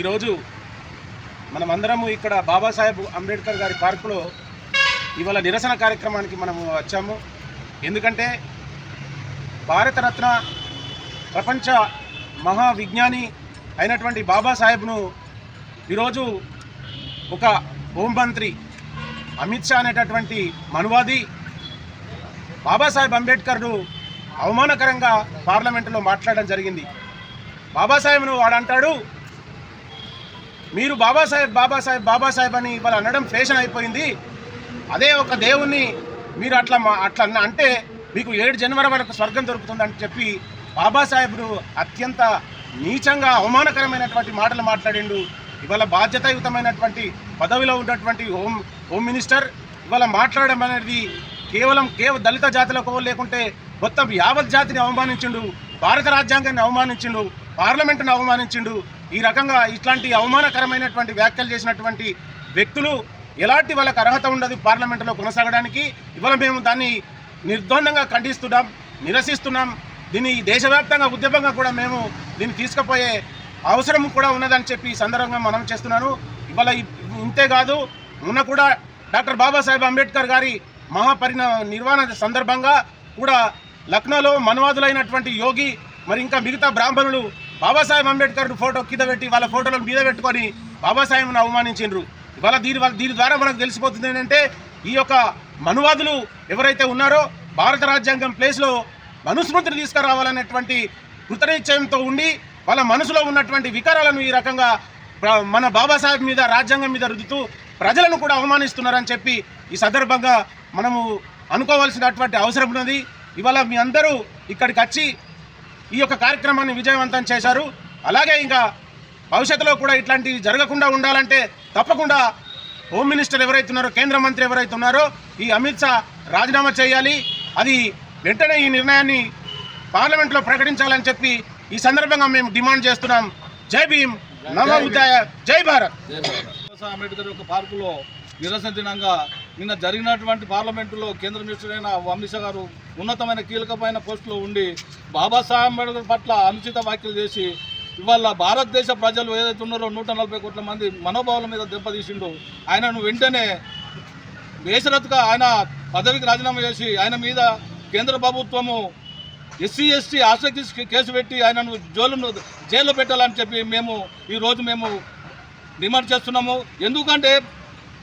ఈరోజు మనమందరము ఇక్కడ బాబాసాహెబ్ అంబేద్కర్ గారి పార్కులో ఇవాళ నిరసన కార్యక్రమానికి మనము వచ్చాము. ఎందుకంటే భారతరత్న ప్రపంచ మహా విజ్ఞాని అయినటువంటి బాబాసాహెబ్ను ఈరోజు ఒక హోంమంత్రి అమిత్ షా అనేటటువంటి మనువాది బాబాసాహెబ్ అంబేద్కర్ను అవమానకరంగా పార్లమెంటులో మాట్లాడడం జరిగింది. బాబాసాహెబ్ను వాడంటాడు మీరు బాబాసాహెబ్ బాబాసాహెబ్ బాబాసాహెబ్ అని ఇవాళ అనడం ఫ్యాషన్ అయిపోయింది. అదే ఒక దేవుణ్ణి మీరు అట్లా అట్లా అంటే మీకు ఏడు జనవరి వరకు స్వర్గం దొరుకుతుందని చెప్పి బాబాసాహెబ్ను అత్యంత నీచంగా అవమానకరమైనటువంటి మాటలు మాట్లాడిండు. ఇవాళ బాధ్యతాయుతమైనటువంటి పదవిలో ఉన్నటువంటి హోమ్ హోమ్ మినిస్టర్ ఇవాళ మాట్లాడడం అనేది కేవలం కేవ దళిత జాతులకు లేకుంటే మొత్తం యావత్ జాతిని అవమానించిండు. భారత రాజ్యాంగాన్ని అవమానించిండు. పార్లమెంటును అవమానించిండు. ఈ రకంగా ఇట్లాంటి అవమానకరమైనటువంటి వ్యాఖ్యలు చేసినటువంటి వ్యక్తులు ఎలాంటి వాళ్ళకి అర్హత ఉండదు పార్లమెంటులో కొనసాగడానికి. ఇవాళ మేము దాన్ని నిర్ద్వందంగా ఖండిస్తున్నాం నిరసిస్తున్నాం. దీన్ని దేశవ్యాప్తంగా ఉద్యమంగా కూడా మేము దీన్ని తీసుకుపోయే అవసరం కూడా ఉన్నదని చెప్పి ఈ సందర్భంగా మనం చేస్తున్నాను. ఇవాళ ఇంతేకాదు ఇంతే కాదు మొన్న కూడా డాక్టర్ బాబాసాహెబ్ అంబేద్కర్ గారి మహాపరిణ నిర్వహణ సందర్భంగా కూడా లక్నోలో మనువాదులైనటువంటి యోగి మరి ఇంకా మిగతా బ్రాహ్మణులు బాబాసాహెబ్ అంబేద్కర్ ఫోటో కింద పెట్టి వాళ్ళ ఫోటోలను మీద పెట్టుకొని బాబాసాహెబ్ను అవమానించిండ్రు. ఇవాళ దీని దీని ద్వారా మనకు తెలిసిపోతుంది ఏంటంటే ఈ యొక్క మనువాదులు ఎవరైతే ఉన్నారో భారత రాజ్యాంగం ప్లేస్లో మనుస్మృతిని తీసుకురావాలనేటువంటి కృతనిశ్చయంతో ఉండి వాళ్ళ మనసులో ఉన్నటువంటి వికారాలను ఈ రకంగా మన బాబాసాహెబ్ మీద రాజ్యాంగం మీద రుద్దుతూ ప్రజలను కూడా అవమానిస్తున్నారని చెప్పి ఈ సందర్భంగా మనము అనుకోవాల్సినటువంటి అవసరం ఉన్నది. ఇవాళ మీ అందరూ ఇక్కడికి వచ్చి ఈ యొక్క కార్యక్రమాన్ని విజయవంతం చేశారు. అలాగే ఇంకా భవిష్యత్తులో కూడా ఇట్లాంటివి జరగకుండా ఉండాలంటే తప్పకుండా హోమ్ మినిస్టర్ ఎవరైతే ఉన్నారో కేంద్ర మంత్రి ఎవరైతే ఉన్నారో ఈ అమిత్ షా రాజీనామా చేయాలి. అది వెంటనే ఈ నిర్ణయాన్ని పార్లమెంట్లో ప్రకటించాలని చెప్పి ఈ సందర్భంగా మేము డిమాండ్ చేస్తున్నాం. జై భీమ్ నమో బుద్ధాయ జై భారత్. అంబేద్కర్ యొక్క పార్కులో నిరసన దినంగా నిన్న జరిగినటువంటి పార్లమెంటులో కేంద్ర మినిస్టర్ అయిన అమిత్ షా గారు ఉన్నతమైన కీలకమైన పోస్టులో ఉండి బాబాసాహెబ్ అంబేద్కర్ పట్ల అనుచిత వ్యాఖ్యలు చేసి ఇవాళ భారతదేశ ప్రజలు ఏదైతే ఉన్నారో నూట నలభై కోట్ల మంది మనోభావాల మీద దెబ్బతీసిండు. ఆయనను వెంటనే బేషరత్గా ఆయన పదవికి రాజీనామా చేసి ఆయన మీద కేంద్ర ప్రభుత్వము ఎస్సీ ఎస్టీ ఆసక్తి కేసు పెట్టి ఆయనను జైలు జైల్లో పెట్టాలని చెప్పి మేము ఈరోజు మేము డిమాండ్ చేస్తున్నాము. ఎందుకంటే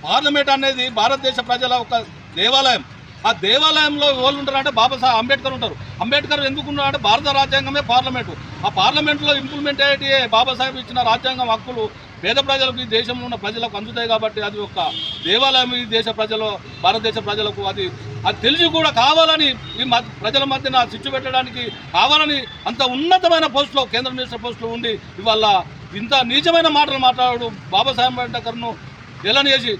పార్లమెంట్ అనేది భారతదేశ ప్రజల ఒక దేవాలయం. ఆ దేవాలయంలో ఎవరు ఉంటారంటే బాబాసాహెబ్ అంబేద్కర్ ఉంటారు. అంబేద్కర్ ఎందుకు ఉన్నారంటే భారత రాజ్యాంగమే పార్లమెంటు. ఆ పార్లమెంట్లో ఇంప్లిమెంట్ అయ్యేటి బాబాసాహెబ్ ఇచ్చిన రాజ్యాంగం హక్కులు పేద ప్రజలకు ఈ దేశంలో ఉన్న ప్రజలకు అందుతాయి కాబట్టి అది ఒక దేవాలయం ఈ దేశ ప్రజలు భారతదేశ ప్రజలకు అది అది తెలిసి కూడా కావాలని ఈ మధ్య ప్రజల మధ్యన చిచ్చు పెట్టడానికి కావాలని అంత ఉన్నతమైన పోస్టులో కేంద్ర మినిస్టర్ పోస్టులో ఉండి ఇవాళ ఇంత నీచమైన మాటలు మాట్లాడు బాబాసాహెబ్ అంబేద్కర్ను ఎలా చేసి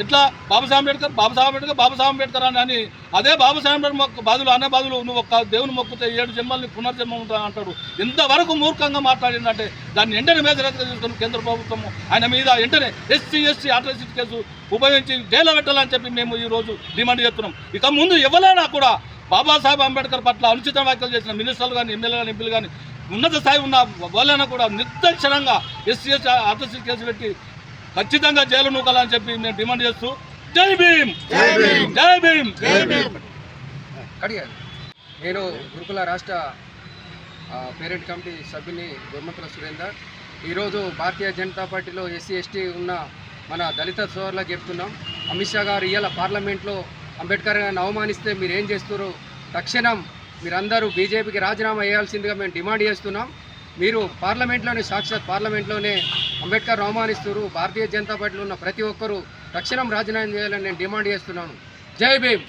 ఇట్లా బాబాసాహెబ్ అంబేద్కర్ బాబాసాహెబ్ అంబేద్కర్ బాబాసాహెబ్ అంబేద్కర్ అని అని అదే బాబాసాహెబ్ అంబేద్కర్ మొక్క బాధులు అనే బాధులు నువ్వు ఒక్క దేవుని మొక్కితే ఏడు జన్మల్ని పునర్జన్మ ఉంటా అంటాడు. ఇంతవరకు మూర్ఖంగా మాట్లాడిందంటే దాన్ని వెంటనే మీద తీసుకుని కేంద్ర ప్రభుత్వము ఆయన మీద వెంటనే ఎస్సీ ఎస్టీ అట్రాసిటీ కేసు ఉపయోగించి జైల్లో పెట్టాలని చెప్పి మేము ఈ రోజు డిమాండ్ చేస్తున్నాం. ఇక ముందు ఎవరైనా కూడా బాబాసాహెబ్ అంబేద్కర్ పట్ల అనుచిత వ్యాఖ్యలు చేసిన మినిస్టర్లు కానీ ఎమ్మెల్యే కానీ ఎంపీలు కానీ ఉన్నత స్థాయి ఉన్న వాళ్ళైనా కూడా నిర్దక్షణంగా ఎస్సీ ఎస్టీ అట్రాసిటీ కేసు పెట్టి ఖచ్చితంగా జైలు నూకాలని చెప్పి మేము డిమాండ్ చేస్తూ జై భీమ్! జై భీమ్! నేను గురుకుల రాష్ట్ర పేరెంట్ కమిటీ సభ్యుని గురుమంతుల సురేందర్. ఈరోజు భారతీయ జనతా పార్టీలో ఎస్సీ ఎస్టీ ఉన్న మన దళిత సోదరులకు చెప్తున్నాం. అమిత్ షా గారు ఇవాళ పార్లమెంట్లో అంబేద్కర్ గారిని అవమానిస్తే మీరు ఏం చేస్తారు తక్షణం మీరందరూ బీజేపీకి రాజీనామా చేయాల్సిందిగా మేము డిమాండ్ చేస్తున్నాం. మీరు పార్లమెంట్లోనే సాక్షాత్ పార్లమెంట్లోనే అంబేద్కర్ అవమానిస్తారు భారతీయ జనతా పార్టీలో ఉన్న ప్రతి ఒక్కరూ తక్షణం రాజీనామా చేయాలని నేను డిమాండ్ చేస్తున్నాను. జై భీమ్.